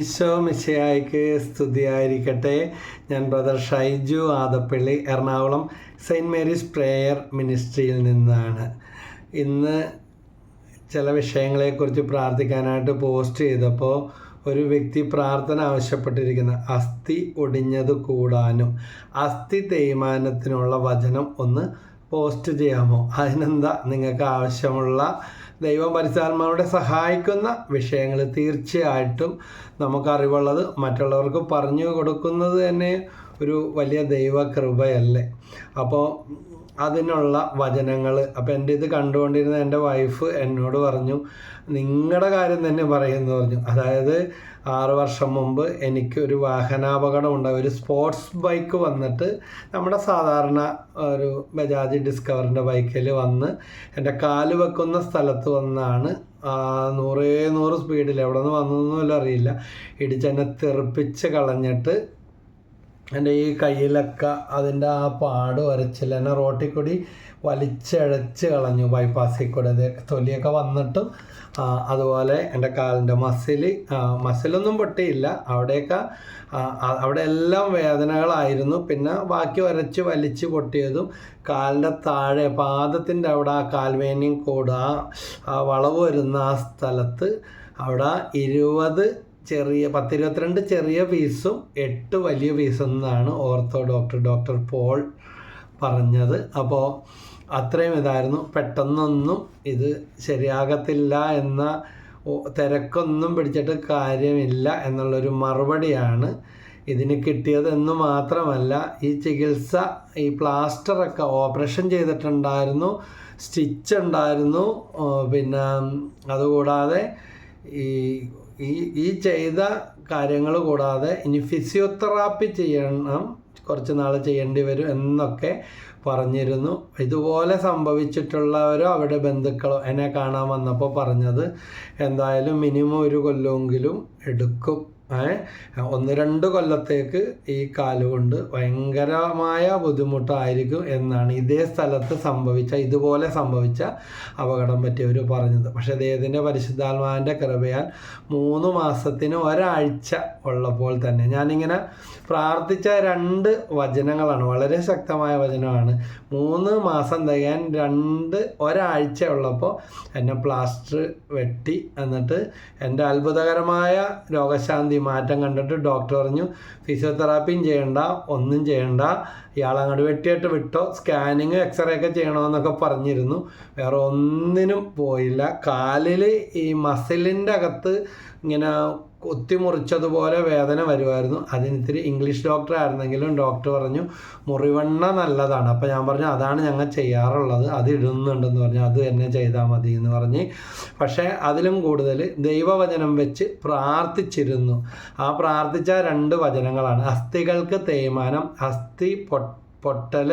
ഈശോ മിശയായിക്ക് സ്തുതിയായിരിക്കട്ടെ. ഞാൻ brother Shaiju Adappally Ernakulam saint Mary's prayer മിനിസ്ട്രിയിൽ നിന്നാണ്. ഇന്ന് ചില വിഷയങ്ങളെക്കുറിച്ച് പ്രാർത്ഥിക്കാനായിട്ട് പോസ്റ്റ് ചെയ്തപ്പോൾ ഒരു വ്യക്തി പ്രാർത്ഥന ആവശ്യപ്പെട്ടിരിക്കുന്ന. അസ്ഥി ഒടിഞ്ഞത് കൂടാനും അസ്ഥി തേയ്മാനത്തിനുള്ള വചനം ഒന്ന് പോസ്റ്റ് ചെയ്യാമോ? അതിനെന്താ നിങ്ങൾക്ക് ആവശ്യമുള്ള ദൈവം പരിശുദ്ധാത്മാവിടെ സഹായിക്കുന്ന വിഷയങ്ങൾ തീർച്ചയായിട്ടും നമുക്കറിവുള്ളത് മറ്റുള്ളവർക്ക് പറഞ്ഞു കൊടുക്കുന്നത് തന്നെ ഒരു വലിയ ദൈവകൃപയല്ലേ. അപ്പോൾ അതിനുള്ള വചനങ്ങൾ അപ്പം എന്റെ ഇത് കണ്ടുകൊണ്ടിരുന്ന എന്റെ വൈഫ് എന്നോട് പറഞ്ഞു നിങ്ങളുടെ കാര്യം തന്നെ പറയുമെന്ന് പറഞ്ഞു. അതായത് ആറു വർഷം മുമ്പ് എനിക്ക് ഒരു വാഹനാപകടം ഉണ്ടായി. ഒരു സ്പോർട്സ് ബൈക്ക് വന്നിട്ട് നമ്മുടെ സാധാരണ ഒരു ബജാജ് ഡിസ്കവറിന്റെ ബൈക്കിൽ വന്ന് എന്റെ കാൽ വെക്കുന്ന സ്ഥലത്ത് വന്നാണ്. നൂറേ നൂറ് സ്പീഡിൽ എവിടെ നിന്ന് വന്നതെന്നും അറിയില്ല. ഇടിച്ചെന്നെ തെറിപ്പിച്ച് കളഞ്ഞിട്ട് എന്റെ ഈ കയ്യിലൊക്കെ അതിന്റെ ആ പാട് വരച്ചില്ല എന്നെ റോട്ടിൽ കൂടി വലിച്ചഴച്ച് കളഞ്ഞു ബൈപ്പാസിൽ കൂടെ. അത് തൊലിയൊക്കെ വന്നിട്ടും അതുപോലെ എന്റെ കാലിന്റെ മസിൽ മസിലൊന്നും പൊട്ടിയില്ല. അവിടെയൊക്കെ അവിടെ എല്ലാം വേദനകളായിരുന്നു. പിന്നെ ബാക്കി വരച്ച് വലിച്ച് പൊട്ടിയതും കാലിന്റെ താഴെ പാദത്തിന്റെ അവിടെ ആ കാൽവേനിയും കൂടെ ആ വളവ് വരുന്ന ആ സ്ഥലത്ത് അവിടെ ഇരുപത് ചെറിയ പത്തിരുപത്തിരണ്ട് ചെറിയ പീസും എട്ട് വലിയ പീസും എന്നാണ് ഓർത്തോ ഡോക്ടർ ഡോക്ടർ പോൾ പറഞ്ഞത്. അപ്പോൾ അത്രയും ഇതായിരുന്നു. പെട്ടെന്നൊന്നും ഇത് ശരിയാകത്തില്ല എന്ന തിരക്കൊന്നും പിടിച്ചിട്ട് കാര്യമില്ല എന്നുള്ളൊരു മറുപടിയാണ് ഇതിന് കിട്ടിയത് എന്ന് മാത്രമല്ല ഈ ചികിത്സ ഈ പ്ലാസ്റ്ററൊക്കെ ഓപ്പറേഷൻ ചെയ്തിട്ടുണ്ടായിരുന്നു സ്റ്റിച്ച് ഉണ്ടായിരുന്നു പിന്നെ അതുകൂടാതെ ഈ ഈ ഈ ചെയ്ത കാര്യങ്ങൾ കൂടാതെ ഇനി ഫിസിയോതെറാപ്പി ചെയ്യണം കുറച്ച് നാൾ ചെയ്യേണ്ടി വരും എന്നൊക്കെ പറഞ്ഞിരുന്നു. ഇതുപോലെ സംഭവിച്ചിട്ടുള്ളവരോ അവിടെ ബന്ധുക്കളോ എന്നെ കാണാൻ വന്നപ്പോൾ പറഞ്ഞത് എന്തായാലും മിനിമം ഒരു കൊല്ലമെങ്കിലും എടുക്കും. ഒന്ന് രണ്ട് കൊല്ലത്തേക്ക് ഈ കാലുകൊണ്ട് ഭയങ്കരമായ ബുദ്ധിമുട്ടായിരിക്കും എന്നാണ് ഇതേ സ്ഥലത്ത് സംഭവിച്ച ഇതുപോലെ സംഭവിച്ച അപകടം പറ്റിയവർ പറഞ്ഞത്. പക്ഷെ അദ്ദേഹത്തിന്റെ പരിശുദ്ധാത്മാവിന്റെ കൃപയാൽ മൂന്ന് മാസത്തിന് ഒരാഴ്ച ഉള്ളപ്പോൾ തന്നെ ഞാനിങ്ങനെ പ്രാർത്ഥിച്ച രണ്ട് വചനങ്ങളാണ് വളരെ ശക്തമായ വചനമാണ്. മൂന്ന് മാസം തികയാൻ രണ്ട് ഒരാഴ്ച ഉള്ളപ്പോൾ എന്നെ പ്ലാസ്റ്റർ വെട്ടി എന്നിട്ട് എന്റെ അത്ഭുതകരമായ രോഗശാന്തി മാറ്റം കണ്ടിട്ട് ഡോക്ടർ പറഞ്ഞു ഫിസിയോതെറാപ്പിയും ചെയ്യണ്ട ഒന്നും ചെയ്യണ്ട. ഇയാൾ അങ്ങോട്ട് വെട്ടിയിട്ട് വിട്ടോ. സ്കാനിങ് എക്സ്റേ ഒക്കെ ചെയ്യണമെന്നൊക്കെ പറഞ്ഞിരുന്നു. വേറെ ഒന്നിനും പോയില്ല. കാലിൽ ഈ മസിലിന്റെ അകത്ത് ഇങ്ങനെ കുത്തിമുറിച്ചതുപോലെ വേദന വരുമായിരുന്നു. അതിന് ഇത്തിരി ഇംഗ്ലീഷ് ഡോക്ടർ ആയിരുന്നെങ്കിലും ഡോക്ടർ പറഞ്ഞു മുറിവെണ്ണ നല്ലതാണ്. അപ്പോൾ ഞാൻ പറഞ്ഞു അതാണ് ഞങ്ങൾ ചെയ്യാറുള്ളത്. അത് ഇടുന്നുണ്ടെന്ന് പറഞ്ഞു. അത് തന്നെ ചെയ്താൽ മതി എന്ന് പറഞ്ഞ്. പക്ഷേ അതിലും കൂടുതൽ ദൈവവചനം വെച്ച് പ്രാർത്ഥിച്ചിരുന്നു. ആ പ്രാർത്ഥിച്ച രണ്ട് വചനങ്ങളാണ്. അസ്ഥികൾക്ക് തേയ്മാനം അസ്ഥി പൊട്ട പൊട്ടൽ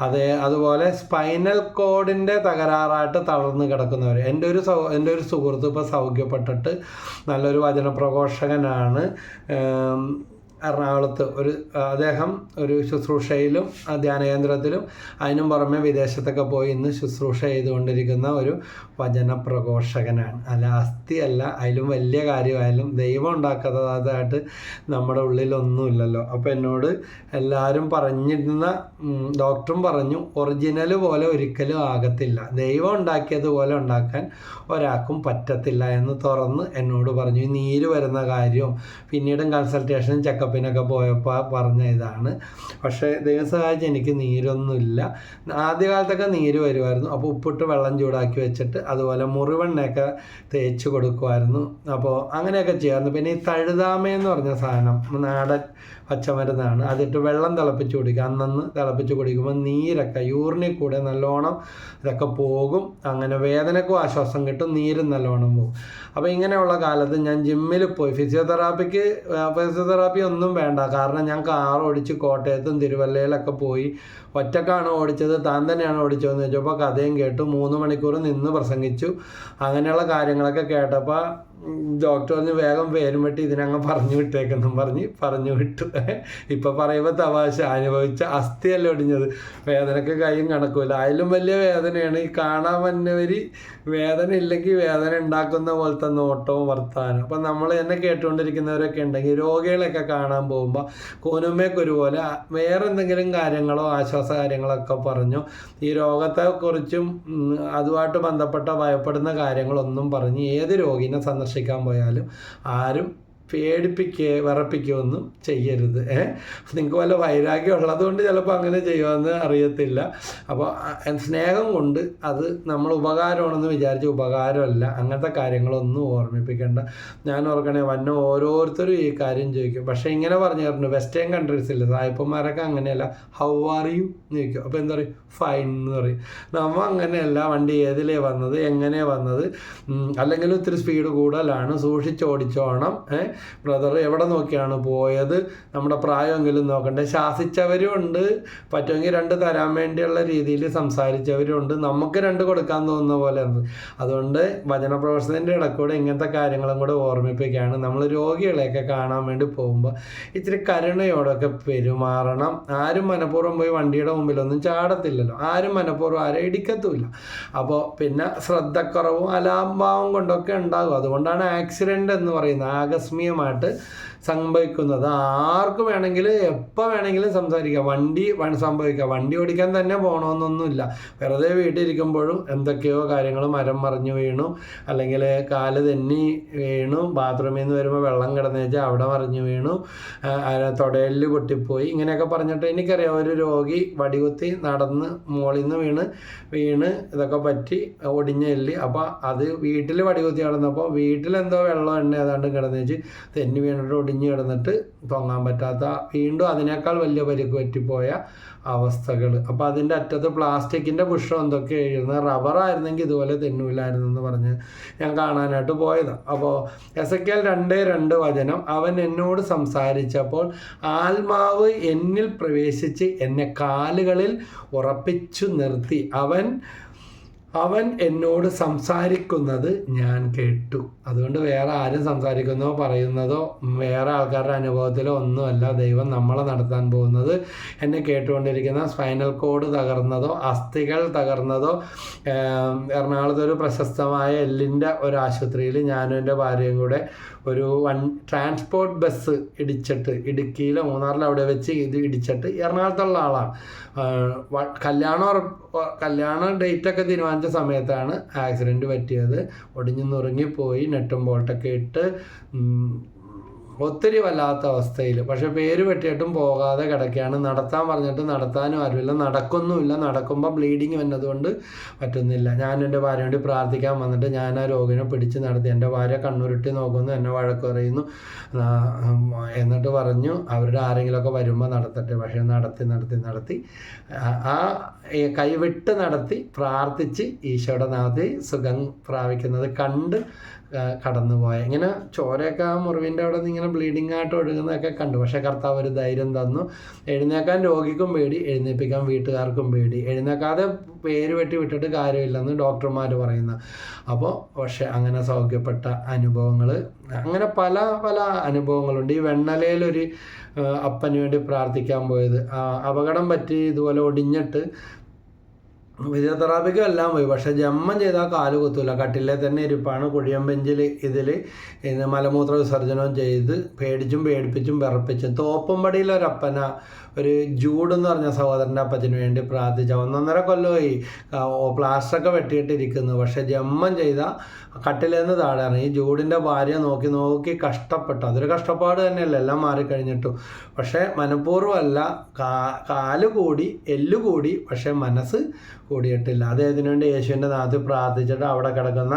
അതേ അതുപോലെ സ്പൈനൽ കോഡിന്റെ തകരാറായിട്ട് തളർന്ന് കിടക്കുന്നവർ എന്റെ ഒരു സൗ എന്റെ ഒരു സുഹൃത്ത് ഇപ്പോൾ സൗഖ്യപ്പെട്ടിട്ട് നല്ലൊരു വചന പ്രഘോഷകനാണ് എറണാകുളത്ത് ഒരു അദ്ദേഹം ഒരു ശുശ്രൂഷയിലും ധ്യാന കേന്ദ്രത്തിലും അതിനും പുറമെ വിദേശത്തൊക്കെ പോയി ഇന്ന് ശുശ്രൂഷ ചെയ്തുകൊണ്ടിരിക്കുന്ന ഒരു വചന പ്രഘോഷകനാണ് അല്ല അസ്ഥിയല്ല അതിലും വലിയ കാര്യമായാലും ദൈവം ഉണ്ടാക്കാത്തതായിട്ട് നമ്മുടെ ഉള്ളിലൊന്നുമില്ലല്ലോ. അപ്പോൾ എന്നോട് എല്ലാവരും പറഞ്ഞിരുന്ന ഡോക്ടറും പറഞ്ഞു ഒറിജിനൽ പോലെ ഒരിക്കലും ആകത്തില്ല. ദൈവം ഉണ്ടാക്കിയതുപോലെ ഉണ്ടാക്കാൻ ഒരാൾക്കും പറ്റത്തില്ല എന്ന് തുറന്ന് എന്നോട് പറഞ്ഞു. നീര് വരുന്ന കാര്യവും പിന്നീടും കൺസൾട്ടേഷനും ചെക്കപ്പിനൊക്കെ പോയപ്പോൾ പറഞ്ഞ ഇതാണ്. പക്ഷേ ദൈവം സഹായിച്ച് എനിക്ക് നീരൊന്നുമില്ല. ആദ്യകാലത്തൊക്കെ നീര് വരുമായിരുന്നു. അപ്പോൾ ഉപ്പിട്ട് വെള്ളം ചൂടാക്കി വെച്ചിട്ട് അതുപോലെ മുറിവെണ്ണയൊക്കെ തേച്ച് കൊടുക്കുമായിരുന്നു. അപ്പോൾ അങ്ങനെയൊക്കെ ചെയ്യാമായിരുന്നു. പിന്നെ ഈ തഴുതാമ എന്ന് പറഞ്ഞ സാധനം നാടൻ പച്ചമരുന്നാണ്. അതിട്ട് വെള്ളം തിളപ്പിച്ച് കുടിക്കുക. അന്നന്ന് തിളപ്പിച്ച് കുടിക്കുമ്പോൾ നീരൊക്കെ യൂറിനിൽ കൂടെ നല്ലോണം ഇതൊക്കെ പോകും. അങ്ങനെ വേദനക്കും ആശ്വാസം കിട്ടും നീരും നല്ലോണം പോകും. അപ്പോൾ ഇങ്ങനെയുള്ള കാലത്ത് ഞാൻ ജിമ്മിൽ പോയി. ഫിസിയോതെറാപ്പിക്ക് ഫിസിയോതെറാപ്പി ഒന്നും വേണ്ട. കാരണം ഞാൻ കാർ ഓടിച്ച് കോട്ടയത്തും തിരുവല്ലയിലൊക്കെ പോയി. ഒറ്റക്കാണ് ഓടിച്ചത് താൻ തന്നെയാണ് ഓടിച്ചതെന്ന് ചോദിച്ചപ്പോൾ കഥയും കേട്ടു. മൂന്ന് മണിക്കൂർ നിന്ന് പ്രസംഗിച്ചു. അങ്ങനെയുള്ള കാര്യങ്ങളൊക്കെ കേട്ടപ്പോൾ ഡോക്ടർ പറഞ്ഞ് വേഗം പേരും വെട്ടി ഇതിനങ്ങ് പറഞ്ഞു വിട്ടേക്കെന്നും പറഞ്ഞ് പറഞ്ഞു വിട്ടു. ഇപ്പം പറയുമ്പോൾ തമാശ. അനുഭവിച്ച അസ്ഥിയല്ല ഒടിഞ്ഞത്. വേദനയ്ക്ക് കൈയും കണക്കൂല അതിലും വലിയ വേദനയാണ് ഈ കാണാൻ വന്നവർ വേദന ഇല്ലെങ്കിൽ വേദന ഉണ്ടാക്കുന്ന പോലത്തെ നോട്ടവും വർത്താനം. അപ്പം നമ്മൾ തന്നെ കേട്ടുകൊണ്ടിരിക്കുന്നവരൊക്കെ ഉണ്ടെങ്കിൽ രോഗികളെയൊക്കെ കാണാൻ പോകുമ്പോൾ കൂനുമേക്കൊരുപോലെ വേറെ എന്തെങ്കിലും കാര്യങ്ങളോ ആശ്വാസ കാര്യങ്ങളൊക്കെ പറഞ്ഞു ഈ രോഗത്തെക്കുറിച്ചും അതുമായിട്ട് ബന്ധപ്പെട്ട ഭയപ്പെടുന്ന കാര്യങ്ങളൊന്നും പറഞ്ഞ് ഏത് രോഗിനെ സന്ദർശിക്കാൻ പോയാലും ആരും പേടിപ്പിക്കുകയോ വിറപ്പിക്കുകയോ ഒന്നും ചെയ്യരുത്. ഏ? നിങ്ങൾക്ക് വല്ല വൈരാഗ്യം ഉള്ളതുകൊണ്ട് ചിലപ്പോൾ അങ്ങനെ ചെയ്യുമെന്ന് അറിയത്തില്ല. അപ്പോൾ സ്നേഹം കൊണ്ട് അത് നമ്മൾ ഉപകാരമാണെന്ന് വിചാരിച്ച് ഉപകാരമല്ല. അങ്ങനത്തെ കാര്യങ്ങളൊന്നും ഓർമ്മിപ്പിക്കേണ്ട. ഞാൻ ഓർക്കണേ വന്ന ഓരോരുത്തരും ഈ കാര്യം ചോദിക്കും. പക്ഷേ ഇങ്ങനെ പറഞ്ഞു തരുന്നു. വെസ്റ്റേൺ കൺട്രീസിൽ സായിപ്പന്മാരൊക്കെ അങ്ങനെയല്ല. ഹൗ ആർ യു എന്ന് ചോദിക്കും. അപ്പോൾ എന്താ പറയുക ഫൈൻ എന്ന് പറയും. നമ്മൾ അങ്ങനെയല്ല. വണ്ടി ഏതിലേ വന്നത്? എങ്ങനെ വന്നത്? അല്ലെങ്കിൽ ഒത്തിരി സ്പീഡ് കൂടുതലാണ് സൂക്ഷിച്ച് ഓടിച്ചോണം ഏ? ബ്രദർ എവിടെ നോക്കിയാണ് പോയത്? നമ്മുടെ പ്രായമെങ്കിലും നോക്കണ്ടേ. ശാസിച്ചവരും ഉണ്ട്. പറ്റുമെങ്കിൽ രണ്ട് തരാൻ വേണ്ടിയുള്ള രീതിയിൽ സംസാരിച്ചവരും ഉണ്ട്. നമുക്ക് രണ്ട് കൊടുക്കാൻ തോന്നുന്ന പോലെ അതുകൊണ്ട് വചന പ്രവർത്തനത്തിന്റെ ഇടക്കൂടെ ഇങ്ങനത്തെ കാര്യങ്ങളും കൂടെ ഓർമ്മിപ്പിക്കുകയാണ്. നമ്മൾ രോഗികളെയൊക്കെ കാണാൻ വേണ്ടി പോകുമ്പോൾ ഇച്ചിരി കരുണയോടൊക്കെ പെരുമാറണം. ആരും മനഃപൂർവം പോയി വണ്ടിയുടെ മുമ്പിലൊന്നും ചാടത്തില്ലല്ലോ. ആരും മനഃപൂർവം ആരെ ഇടിക്കത്തുമില്ല. അപ്പോൾ പിന്നെ ശ്രദ്ധക്കുറവും അലാംഭാവം കൊണ്ടൊക്കെ ഉണ്ടാകും. അതുകൊണ്ടാണ് ആക്സിഡന്റ് എന്ന് പറയുന്നത്. ആകസ്മികമായിട്ട് സംഭവിക്കുന്നത്. ആർക്ക് വേണമെങ്കിൽ എപ്പോൾ വേണമെങ്കിലും സംസാരിക്കാം. വണ്ടി സംഭവിക്കുക സംഭവിക്കാം. വണ്ടി ഓടിക്കാൻ തന്നെ പോകണമെന്നൊന്നുമില്ല വെറുതെ വീട്ടിലിരിക്കുമ്പോഴും എന്തൊക്കെയോ കാര്യങ്ങൾ മരം മറിഞ്ഞു വീണു. അല്ലെങ്കിൽ കാൽ തെന്നി വീണു. ബാത്റൂമിൽ നിന്ന് വരുമ്പോൾ വെള്ളം കിടന്നേച്ച് അവിടെ മറിഞ്ഞു വീണു. തൊടയിൽ പൊട്ടിപ്പോയി. ഇങ്ങനെയൊക്കെ പറഞ്ഞിട്ട് എനിക്കറിയാം ഒരു രോഗി വടികുത്തി നടന്ന് മുകളിൽ നിന്ന് വീണ് വീണ് ഇതൊക്കെ പറ്റി ഒടിഞ്ഞ എല്ല്. അപ്പോൾ അത് വീട്ടിൽ വടികുത്തി നടന്നപ്പോൾ വീട്ടിലെന്തോ വെള്ളം എണ്ണ ഏതാണ്ട് കിടന്നു വെച്ച് തെന്നി വീണിട്ട് ഒടിഞ്ഞു കിടന്നിട്ട് പൊങ്ങാൻ പറ്റാത്ത വീണ്ടും അതിനേക്കാൾ വലിയ പരിക്ക് പറ്റിപ്പോയ അവസ്ഥകൾ അപ്പോൾ അതിന്റെ അറ്റത്ത് പ്ലാസ്റ്റിക്കിന്റെ പുഷ്പം എന്തൊക്കെ എഴുതുന്നത് റബ്ബറായിരുന്നെങ്കിൽ ഇതുപോലെ തെന്നൂലായിരുന്നു എന്ന് പറഞ്ഞ് ഞാൻ കാണാനായിട്ട് പോയതാണ് അപ്പോൾ എസ് എ രണ്ട് രണ്ട് വചനം അവൻ എന്നോട് സംസാരിച്ചപ്പോൾ ആത്മാവ് എന്നിൽ പ്രവേശിച്ച് എന്നെ കാലുകളിൽ ഉറപ്പിച്ചു നിർത്തി. അവൻ അവൻ എന്നോട് സംസാരിക്കുന്നത് ഞാൻ കേട്ടു. അതുകൊണ്ട് വേറെ ആരും സംസാരിക്കുന്നോ പറയുന്നതോ വേറെ ആൾക്കാരുടെ അനുഭവത്തിലോ ഒന്നുമല്ല. ദൈവം നമ്മളെ നടത്താൻ പോകുന്നത് എന്നെ കേട്ടുകൊണ്ടിരിക്കുന്ന സ്പൈനൽ കോഡ് തകർന്നതോ അസ്ഥികൾ തകർന്നതോ എറണാകുളത്തൊരു പ്രശസ്തമായ എല്ലിന്റെ ഒരു ആശുപത്രിയിൽ ഞാനും എന്റെ ഭാര്യയും കൂടെ ഒരു വൺ ട്രാൻസ്പോർട്ട് ബസ് ഇടിച്ചിട്ട് ഇടുക്കിയിലെ മൂന്നാറിലോ അവിടെ വെച്ച് ഇത് ഇടിച്ചിട്ട് എറണാകുളത്തുള്ള ആളാണ്. കല്യാണം കല്യാണ ഡേറ്റൊക്കെ തീരുമാനിച്ച സമയത്താണ് ആക്സിഡന്റ് പറ്റിയത്. ഒടിഞ്ഞു നുറുങ്ങിപ്പോയി നെട്ടും ബോൾട്ടൊക്കെ ഇട്ട് ഒത്തിരി വല്ലാത്ത അവസ്ഥയിൽ പക്ഷെ പേര് പറ്റിയിട്ടും പോകാതെ കിടക്കുകയാണ്. നടത്താൻ പറഞ്ഞിട്ട് നടത്താനും ആരുമില്ല. നടക്കൊന്നുമില്ല. നടക്കുമ്പോൾ ബ്ലീഡിങ് വന്നതുകൊണ്ട് പറ്റുന്നില്ല. ഞാൻ എന്റെ ഭാര്യ വേണ്ടി പ്രാർത്ഥിക്കാൻ വന്നിട്ട് ഞാൻ ആ രോഗിനെ പിടിച്ച് നടത്തി. എന്റെ ഭാര്യ കണ്ണുരുട്ടി നോക്കുന്നു എന്നെ വഴക്ക് പറയുന്നു. എന്നിട്ട് പറഞ്ഞു അവരുടെ ആരെങ്കിലുമൊക്കെ വരുമ്പോൾ നടത്തട്ടെ. പക്ഷേ നടത്തി നടത്തി നടത്തി ആ- കൈവിട്ട് നടത്തി പ്രാർത്ഥിച്ച് ഈശോയുടെ നാഥി സുഖം പ്രാപിക്കുന്നത് കണ്ട് കടന്നുപോയ. ഇങ്ങനെ ചോരയൊക്കെ ആ മുറിവിന്റെ അവിടെ നിന്ന് ഇങ്ങനെ ബ്ലീഡിങ് ആയിട്ട് ഒഴുകുന്നതൊക്കെ കണ്ടു. പക്ഷേ കർത്താവ് ഒരു ധൈര്യം തന്നു. എഴുന്നേക്കാൻ രോഗിക്കും പേടി എഴുന്നേൽപ്പിക്കാൻ വീട്ടുകാർക്കും പേടി. എഴുന്നേക്കാതെ പേര് വെട്ടി വിട്ടിട്ട് കാര്യമില്ലെന്ന് ഡോക്ടർമാർ പറയുന്നു. അപ്പോൾ പക്ഷേ അങ്ങനെ സൗഖ്യപ്പെട്ട അനുഭവങ്ങൾ അങ്ങനെ പല പല അനുഭവങ്ങളുണ്ട്. ഈ വെണ്ണലയിലൊരു അപ്പന് വേണ്ടി പ്രാർത്ഥിക്കാൻ പോയത്. അപകടം പറ്റി ഇതുപോലെ ഒടിഞ്ഞിട്ട് ഫിസിയോതെറാപ്പിക്കും എല്ലാം പോയി. പക്ഷെ ജമ്മം ചെയ്താൽ കാൽ കുത്തൂല. കട്ടിലെ തന്നെ ഇരിപ്പാണ്. കുഴിയം ബെഞ്ചിൽ ഇതിൽ മലമൂത്ര വിസർജനവും ചെയ്ത് പേടിച്ചും പേടിപ്പിച്ചും വിറപ്പിച്ചും തോപ്പുംപടിയിലൊരപ്പന ഒരു ജൂഡ് എന്ന് പറഞ്ഞ സഹോദരന്റെ അപ്പത്തിന് വേണ്ടി പ്രാർത്ഥിച്ച ഒന്നൊന്നര കൊല്ലമായി. പ്ലാസ്റ്ററൊക്കെ വെട്ടിയിട്ടിരിക്കുന്നു. പക്ഷേ ജമ്മം ചെയ്ത കട്ടിലേന്ന് താഴെ ഈ ജൂഡിന്റെ ഭാര്യ നോക്കി നോക്കി കഷ്ടപ്പെട്ടു. അതൊരു കഷ്ടപ്പാട് തന്നെയല്ല? എല്ലാം മാറിക്കഴിഞ്ഞിട്ടു. പക്ഷേ മനഃപൂർവമല്ല കാൽ കൂടി എല്ല് കൂടി പക്ഷേ മനസ്സ് കൂടിയിട്ടില്ല. അത് ഇതിനു വേണ്ടി യേശുവിന്റെ നാത്തിൽ പ്രാർത്ഥിച്ചിട്ട് അവിടെ കിടക്കുന്ന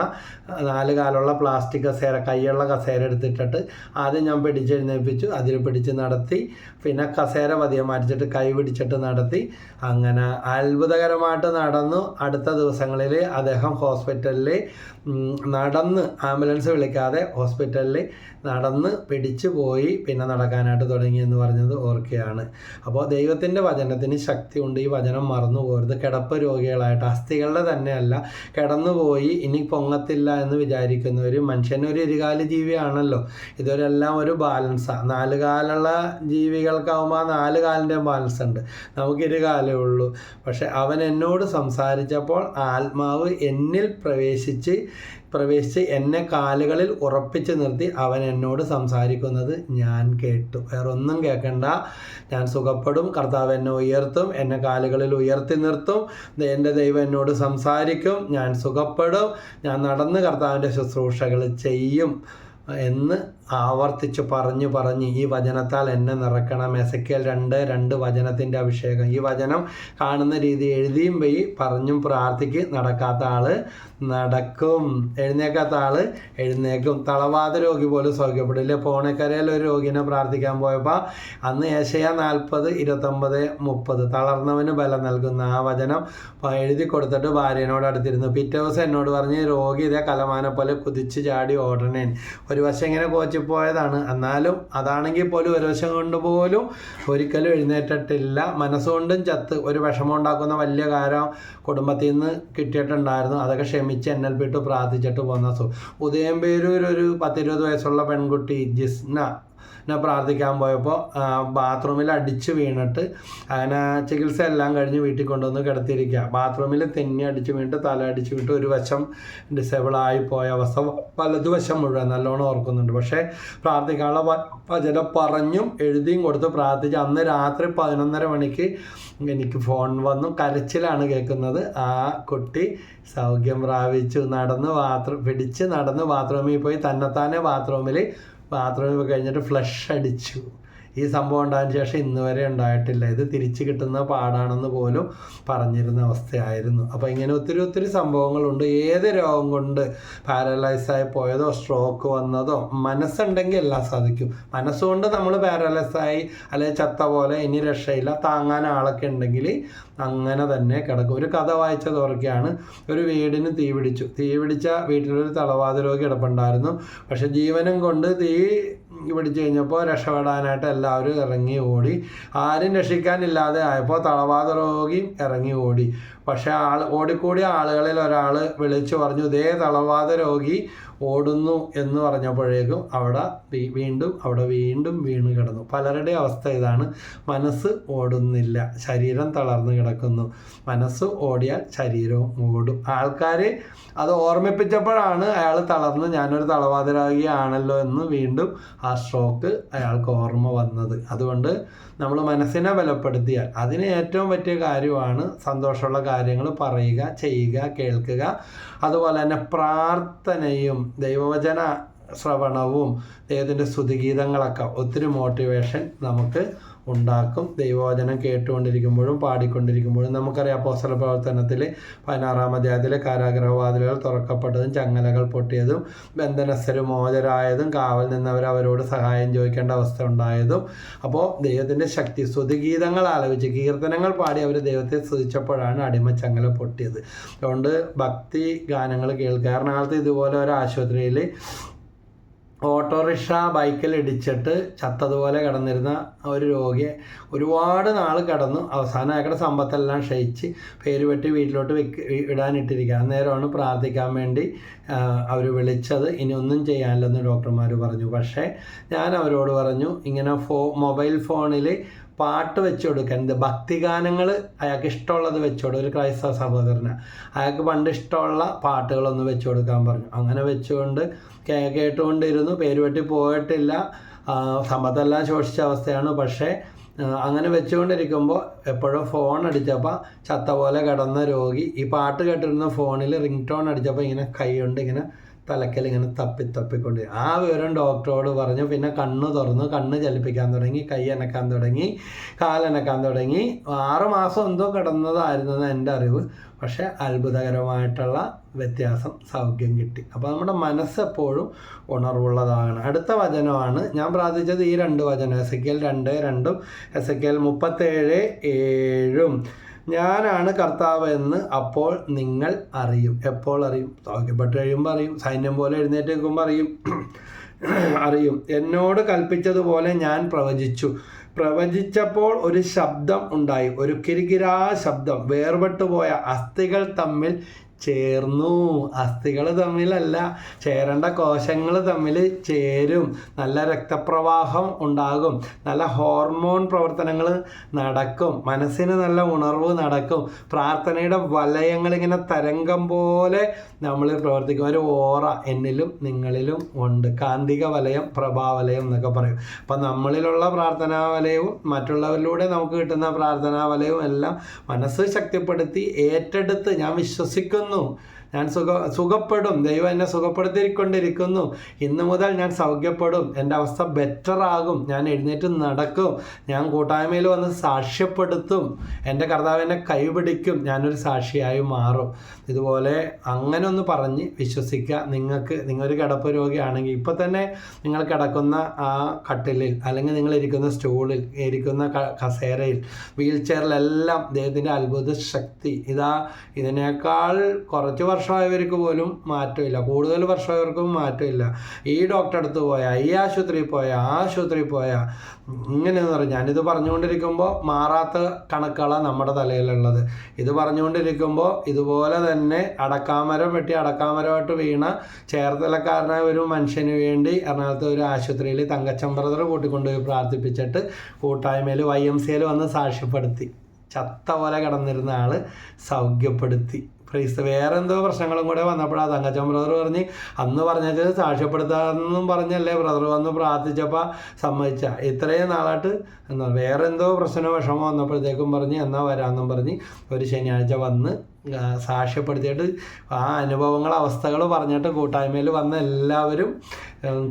നാല് കാലുള്ള പ്ലാസ്റ്റിക് കസേര കൈയുള്ള കസേര എടുത്തിട്ടിട്ട് ആദ്യം ഞാൻ പിടിച്ചെഴുന്നേൽപ്പിച്ചു. അതിൽ പിടിച്ച് നടത്തി. പിന്നെ കസേര പതിയെ മാറ്റിച്ചിട്ട് കൈ പിടിച്ചിട്ട് നടത്തി. അങ്ങനെ അത്ഭുതകരമായിട്ട് നടന്നു. അടുത്ത ദിവസങ്ങളിൽ അദ്ദേഹം ഹോസ്പിറ്റലിൽ നടന്ന് ആംബുലൻസ് വിളിക്കാതെ ഹോസ്പിറ്റലിൽ നടന്ന് പിടിച്ചു പോയി പിന്നെ നടക്കാനായിട്ട് തുടങ്ങി എന്ന് പറഞ്ഞത് ഓർക്കുകയാണ് അപ്പോൾ ദൈവത്തിന്റെ വചനത്തിന് ശക്തിയുണ്ട്. ഈ വചനം മറന്നു പോകരുത്. കിടപ്പ് രോഗി രോഗികളായിട്ട് അസ്ഥികളുടെ തന്നെയല്ല കിടന്നുപോയി ഇനി പൊങ്ങത്തില്ല എന്ന് വിചാരിക്കുന്ന വിചാരിക്കുന്നവർ മനുഷ്യനൊരു ഇരുകാല ജീവിയാണല്ലോ. ഇതൊരെല്ലാം ഒരു ബാലൻസാണ് നാല് കാലുള്ള ജീവികൾക്കാവുമ്പോൾ ആ നാല് കാലിന്റെ ബാലൻസ് ഉണ്ട്. നമുക്ക് ഇരുകാലേ ഉള്ളൂ. പക്ഷെ അവൻ എന്നോട് സംസാരിച്ചപ്പോൾ ആത്മാവ് എന്നിൽ പ്രവേശിച്ച് പ്രവേശിച്ച് എന്നെ കാലുകളിൽ ഉറപ്പിച്ച് നിർത്തി അവൻ എന്നോട് സംസാരിക്കുന്നത് ഞാൻ കേട്ടു. വേറൊന്നും കേൾക്കണ്ട ഞാൻ സുഖപ്പെടും. കർത്താവ് എന്നെ ഉയർത്തും. എന്നെ കാലുകളിൽ ഉയർത്തി നിർത്തും. എന്റെ ദൈവം എന്നോട് സംസാരിക്കും. ഞാൻ സുഖപ്പെടും. ഞാൻ നടന്ന് കർത്താവിന്റെ ശുശ്രൂഷകൾ ചെയ്യും എന്ന് ആവർത്തിച്ച് പറഞ്ഞു പറഞ്ഞ് ഈ വചനത്താൽ എന്നെ നിറക്കണം. എസക്കേൽ രണ്ട് രണ്ട് വചനത്തിന്റെ അഭിഷേകം. ഈ വചനം കാണുന്ന രീതി എഴുതിയും പോയി പറഞ്ഞും പ്രാർത്ഥിക്ക് നടക്കാത്ത ആൾ നടക്കും. എഴുന്നേക്കാത്ത ആൾ എഴുന്നേക്കും. തളവാത രോഗി പോലും സൗഖ്യപ്പെടില്ല. പോണക്കരയിൽ ഒരു രോഗിനെ പ്രാർത്ഥിക്കാൻ പോയപ്പോൾ അന്ന് ഏഷ്യ നാൽപ്പത് ഇരുപത്തൊമ്പത് മുപ്പത്. തളർന്നവന് ബലം നൽകുന്ന ആ വചനം എഴുതി കൊടുത്തിട്ട് ഭാര്യനോട് അടുത്തിരുന്നു. പിറ്റേ ദിവസം എന്നോട് പറഞ്ഞ് രോഗി ഇതേ കലമാനെ പോലെ കുതിച്ച് ചാടി ഓടണേൻ. ഒരു വശം ഇങ്ങനെ കോച്ചിപ്പോയതാണ് എന്നാലും അതാണെങ്കിൽ പോലും ഒരു വശം കൊണ്ട് പോലും ഒരിക്കലും എഴുന്നേറ്റിട്ടില്ല. മനസ്സുകൊണ്ടും ചത്ത് ഒരു വിഷമം ഉണ്ടാക്കുന്ന വലിയ കാരം കുടുംബത്തിൽ നിന്ന് കിട്ടിയിട്ടുണ്ടായിരുന്നു. അതൊക്കെ ക്ഷമിച്ച് എൻ എൽ പി ഇട്ട് പ്രാർത്ഥിച്ചിട്ട് പോന്ന സു ഉദയംപേരൂർ ഒരു പത്തിരുപത് വയസ്സുള്ള പെൺകുട്ടി ജിസ്ന ഞാൻ പ്രാർത്ഥിക്കാൻ പോയപ്പോൾ ബാത്റൂമിൽ അടിച്ച് വീണിട്ട് അങ്ങനെ ചികിത്സ എല്ലാം കഴിഞ്ഞ് വീട്ടിൽ കൊണ്ടുവന്ന് കിടത്തിയിരിക്കുക ബാത്റൂമിൽ തെന്നി അടിച്ച് വീണിട്ട് തല അടിച്ച് വീണിട്ട് ഒരു വശം ഡിസേബിൾ ആയി പോയ അവസ്ഥ വലതുവശം മുഴുവൻ നല്ലോണം ഓർക്കുന്നുണ്ട്. പക്ഷേ പ്രാർത്ഥിക്കാനുള്ള വചന പറഞ്ഞും എഴുതിയും കൊടുത്ത് പ്രാർത്ഥിച്ച് അന്ന് രാത്രി പതിനൊന്നര മണിക്ക് എനിക്ക് ഫോൺ വന്നു. കരച്ചിലാണ് കേൾക്കുന്നത്. ആ കുട്ടി സൗഖ്യം പ്രാപിച്ചു. നടന്ന് ബാത്റൂം പിടിച്ച് നടന്ന് ബാത്റൂമിൽ പോയി. തന്നെത്താനെ ബാത്റൂമിൽ ബാത്റൂമിൽ കഴിഞ്ഞിട്ട് ഫ്ലഷ് അടിച്ചു. ഈ സംഭവം ഉണ്ടായതിന് ശേഷം ഇന്ന് വരെ ഉണ്ടായിട്ടില്ല. ഇത് തിരിച്ചു കിട്ടുന്ന പാടാണെന്ന് പോലും പറഞ്ഞിരുന്ന അവസ്ഥയായിരുന്നു. അപ്പോൾ ഇങ്ങനെ ഒത്തിരി ഒത്തിരി സംഭവങ്ങളുണ്ട്. ഏത് രോഗം കൊണ്ട് പാരലൈസായി പോയതോ സ്ട്രോക്ക് വന്നതോ മനസ്സുണ്ടെങ്കിൽ എല്ലാം സാധിക്കും. മനസ്സുകൊണ്ട് നമ്മൾ പാരലൈസായി അല്ലെങ്കിൽ ചത്ത പോലെ ഇനി രക്ഷയില്ല താങ്ങാൻ ആളൊക്കെ ഉണ്ടെങ്കിൽ അങ്ങനെ തന്നെ കിടക്കും. ഒരു കഥ വായിച്ചതോർക്കെയാണ് ഒരു വീടിന് തീ പിടിച്ചു. തീ പിടിച്ച വീട്ടിലൊരു തളവാത രോഗി കിടപ്പുണ്ടായിരുന്നു. പക്ഷെ ജീവനം കൊണ്ട് തീ പിടിച്ചു കഴിഞ്ഞപ്പോൾ രക്ഷപ്പെടാനായിട്ട് എല്ലാവരും ഇറങ്ങി ഓടി. ആരും രക്ഷിക്കാനില്ലാതെ ആയപ്പോൾ തളവാത രോഗി ഇറങ്ങി ഓടി. പക്ഷേ ആൾ ഓടിക്കൂടിയ ആളുകളിൽ ഒരാൾ വിളിച്ചു പറഞ്ഞു ഇതേ തളവാത രോഗി ഓടുന്നു എന്ന് പറഞ്ഞപ്പോഴേക്കും അവിടെ വീണ്ടും അവിടെ വീണ്ടും വീണ് കിടന്നു. പലരുടെ അവസ്ഥ ഇതാണ്. മനസ്സ് ഓടുന്നില്ല ശരീരം തളർന്നു കിടക്കുന്നു. മനസ്സ് ഓടിയാൽ ശരീരവും ഓടും. ആൾക്കാർ അത് ഓർമ്മിപ്പിച്ചപ്പോഴാണ് അയാൾ തളർന്ന് ഞാനൊരു തളവാതിരാകിയാണല്ലോ എന്ന് വീണ്ടും ആ സ്ട്രോക്ക് അയാൾക്ക് ഓർമ്മ വന്നത്. അതുകൊണ്ട് നമ്മൾ മനസ്സിനെ ബലപ്പെടുത്തിയാൽ അതിന് ഏറ്റവും പറ്റിയ കാര്യമാണ് സന്തോഷമുള്ള കാര്യങ്ങൾ പറയുക ചെയ്യുക കേൾക്കുക. അതുപോലെ തന്നെ പ്രാർത്ഥനയും ദൈവവചന ശ്രവണവും ദൈവത്തിന്റെ സ്തുതിഗീതങ്ങളൊക്കെ ഒത്തിരി മോട്ടിവേഷൻ നമുക്ക് ഉണ്ടാക്കും. ദൈവവചനം കേട്ടുകൊണ്ടിരിക്കുമ്പോഴും പാടിക്കൊണ്ടിരിക്കുമ്പോഴും നമുക്കറിയാം അപ്പോസ്തല പ്രവർത്തനത്തിൽ പതിനാറാം അധ്യായത്തിലെ കാരാഗ്രഹവാതിലുകൾ തുറക്കപ്പെട്ടതും ചങ്ങലകൾ പൊട്ടിയതും ബന്ധനസ്ഥര് മോചരായതും കാവൽ നിന്നവർ അവരോട് സഹായം ചോദിക്കേണ്ട അവസ്ഥ ഉണ്ടായതും. അപ്പോൾ ദൈവത്തിന്റെ ശക്തി സ്തുതിഗീതങ്ങൾ ആലപിച്ച് കീർത്തനങ്ങൾ പാടി അവർ ദൈവത്തെ സ്തുതിച്ചപ്പോഴാണ് അടിമ ചങ്ങല പൊട്ടിയത്. അതുകൊണ്ട് ഭക്തി ഗാനങ്ങൾ കേൾക്കുക. എറണാകുളത്ത് ഇതുപോലെ ഒരു ആശുപത്രിയിൽ ഓട്ടോറിക്ഷ ബൈക്കിൽ ഇടിച്ചിട്ട് ചത്തതുപോലെ കിടന്നിരുന്ന ഒരു രോഗിയെ ഒരുപാട് നാൾ കിടന്നു. അവസാനം അയാളുടെ സമ്പത്തെല്ലാം ക്ഷയിച്ച് പേര് വെട്ടി വീട്ടിലോട്ട് വെക്ക് ഇടാനിട്ടിരിക്കുക അന്നേരമാണ് പ്രാർത്ഥിക്കാൻ വേണ്ടി അവർ വിളിച്ചത്. ഇനി ഒന്നും ചെയ്യാനില്ലെന്ന് ഡോക്ടർമാർ പറഞ്ഞു. പക്ഷേ ഞാൻ അവരോട് പറഞ്ഞു ഇങ്ങനെ ഫോ മൊബൈൽ ഫോണിൽ പാട്ട് വെച്ചു കൊടുക്കാൻ. ഇത് ഭക്തിഗാനങ്ങൾ അയാൾക്ക് ഇഷ്ടമുള്ളത് വെച്ചു കൊടുക്കും. ഒരു ക്രൈസ്തവ സഹോദരന്. അയാൾക്ക് പണ്ട് ഇഷ്ടമുള്ള പാട്ടുകളൊന്ന് വെച്ചു കൊടുക്കാൻ പറഞ്ഞു. അങ്ങനെ വെച്ചുകൊണ്ട് കേട്ടുകൊണ്ടിരുന്നു പേരുവെട്ടി പോയിട്ടില്ല. സമ്പത്തെല്ലാം ശോഷിച്ച അവസ്ഥയാണ്. പക്ഷേ അങ്ങനെ വെച്ചുകൊണ്ടിരിക്കുമ്പോൾ എപ്പോഴും ഫോൺ അടിച്ചപ്പോൾ ചത്ത പോലെ കിടന്ന രോഗി. ഈ പാട്ട് കേട്ടിരുന്ന ഫോണിൽ റിംഗ് ടോൺ അടിച്ചപ്പോൾ ഇങ്ങനെ കൈ കൊണ്ട് ഇങ്ങനെ തലക്കൽ ഇങ്ങനെ തപ്പി തപ്പിക്കൊണ്ട് ആ വിവരം ഡോക്ടറോട് പറഞ്ഞു. പിന്നെ കണ്ണ് തുറന്നു കണ്ണ് ചലിപ്പിക്കാൻ തുടങ്ങി കൈ അനക്കാൻ തുടങ്ങി കാലനക്കാൻ തുടങ്ങി. ആറ് മാസം എന്തോ കിടന്നതായിരുന്നു എന്റെ അറിവ്. പക്ഷേ അത്ഭുതകരമായിട്ടുള്ള വ്യത്യാസം സൗഖ്യം കിട്ടി. അപ്പോൾ നമ്മുടെ മനസ്സ് എപ്പോഴും ഉണർവുള്ളതാണ്. അടുത്ത വചനമാണ് ഞാൻ പ്രാർത്ഥിച്ചത് ഈ രണ്ട് വചനം എസ് എ രണ്ട് രണ്ടും എസ് കെ മുപ്പത്തേഴ് ഏഴും. ഞാനാണ് കർത്താവ് എന്ന് അപ്പോൾ നിങ്ങൾ അറിയും. എപ്പോൾ അറിയും? സൗഖ്യപ്പെട്ട് കഴിയുമ്പോൾ അറിയും. സൈന്യം പോലെ എഴുന്നേറ്റ് നിൽക്കുമ്പോൾ അറിയും. അറിയും. എന്നോട് കൽപ്പിച്ചതുപോലെ ഞാൻ പ്രവചിച്ചു. പ്രവചിച്ചപ്പോൾ ഒരു ശബ്ദം ഉണ്ടായി. ഒരു കിരികിരാ ശബ്ദം. വേർപെട്ടുപോയ അസ്ഥികൾ തമ്മിൽ ചേർന്നു. അസ്ഥികൾ തമ്മിലല്ല ചേരേണ്ട കോശങ്ങൾ തമ്മിൽ ചേരും. നല്ല രക്തപ്രവാഹം ഉണ്ടാകും. നല്ല ഹോർമോൺ പ്രവർത്തനങ്ങൾ നടക്കും. മനസ്സിന് നല്ല ഉണർവ് നടക്കും. പ്രാർത്ഥനയുടെ വലയങ്ങൾ ഇങ്ങനെ തരംഗം പോലെ നമ്മൾ പ്രവർത്തിക്കും. ഒരു ഓറ എന്നിലും നിങ്ങളിലും ഉണ്ട്. കാന്തിക വലയം പ്രഭാവലയം എന്നൊക്കെ പറയും. അപ്പം നമ്മളിലുള്ള പ്രാർത്ഥനാ വലയവും മറ്റുള്ളവരിലൂടെ നമുക്ക് കിട്ടുന്ന പ്രാർത്ഥനാ വലയവും എല്ലാം മനസ്സ് ശക്തിപ്പെടുത്തി ഏറ്റെടുത്ത് ഞാൻ വിശ്വസിക്കുന്നു. não. ഞാൻ സുഖ സുഖപ്പെടും. ദൈവം എന്നെ സുഖപ്പെടുത്തിക്കൊണ്ടിരിക്കുന്നു. ഇന്ന് മുതൽ ഞാൻ സൗഖ്യപ്പെടും. എന്റെ അവസ്ഥ ബെറ്റർ ആകും. ഞാൻ എഴുന്നേറ്റ് നടക്കും. ഞാൻ കൂട്ടായ്മയിൽ വന്ന് സാക്ഷ്യപ്പെടുത്തും. എന്റെ കർത്താവ് എന്നെ കൈപിടിക്കും. ഞാനൊരു സാക്ഷിയായി മാറും. ഇതുപോലെ അങ്ങനെ ഒന്ന് പറഞ്ഞ് വിശ്വസിക്കുക. നിങ്ങൾക്ക് നിങ്ങളൊരു കിടപ്പ് രോഗിയാണെങ്കിൽ ഇപ്പോൾ തന്നെ നിങ്ങൾ കിടക്കുന്ന ആ കട്ടിലിൽ അല്ലെങ്കിൽ നിങ്ങൾ ഇരിക്കുന്ന സ്റ്റൂളിൽ ഇരിക്കുന്ന കസേരയിൽ വീൽ ചെയറിലെല്ലാം ദൈവത്തിന്റെ അത്ഭുത ശക്തി ഇതാ ഇതിനേക്കാൾ കുറച്ച് വർഷമായവർക്ക് പോലും മാറ്റമില്ല. കൂടുതൽ വർഷമായവർക്കും മാറ്റമില്ല. ഈ ഡോക്ടറെ അടുത്ത് പോയാൽ ഈ ആശുപത്രിയിൽ പോയാൽ ആ ആശുപത്രിയിൽ പോയാൽ ഇങ്ങനെയെന്ന് പറഞ്ഞു ഞാനിത് പറഞ്ഞുകൊണ്ടിരിക്കുമ്പോൾ മാറാത്ത കണക്കുകളാണ് നമ്മുടെ തലയിലുള്ളത്. ഇത് പറഞ്ഞുകൊണ്ടിരിക്കുമ്പോൾ ഇതുപോലെ തന്നെ അടക്കാമരം വെട്ടി അടക്കാമരമായിട്ട് വീണ ചേർത്തലക്കാരനായ ഒരു മനുഷ്യന് വേണ്ടി എറണാകുളത്തെ ഒരു ആശുപത്രിയിൽ തങ്കച്ചൻ കൂട്ടിക്കൊണ്ടുപോയി പ്രാർത്ഥിപ്പിച്ചിട്ട് കൂട്ടായ്മയിൽ വൈ എം സിയിൽ വന്ന് സാക്ഷ്യപ്പെടുത്തി. ചത്ത പോലെ കിടന്നിരുന്ന ആൾ സൗഖ്യപ്പെടുത്തി. പ്രൈസ് വേറെ എന്തോ പ്രശ്നങ്ങളും കൂടെ വന്നപ്പോഴാണ് തങ്കച്ചൻ ബ്രദർ പറഞ്ഞ് അന്ന് പറഞ്ഞത് സാക്ഷ്യപ്പെടുത്താമെന്നും പറഞ്ഞല്ലേ ബ്രദർ വന്ന് പ്രാർത്ഥിച്ചപ്പോൾ സമ്മതിച്ച. ഇത്രയും നാളായിട്ട് എന്താ വേറെ എന്തോ പ്രശ്നമോ വിഷമോ വന്നപ്പോഴത്തേക്കും പറഞ്ഞ് എന്നാൽ വരാമെന്നും പറഞ്ഞ് ഒരു ശനിയാഴ്ച വന്ന് സാക്ഷ്യപ്പെടുത്തിയിട്ട് ആ അനുഭവങ്ങൾ അവസ്ഥകൾ പറഞ്ഞിട്ട് കൂട്ടായ്മയിൽ വന്ന എല്ലാവരും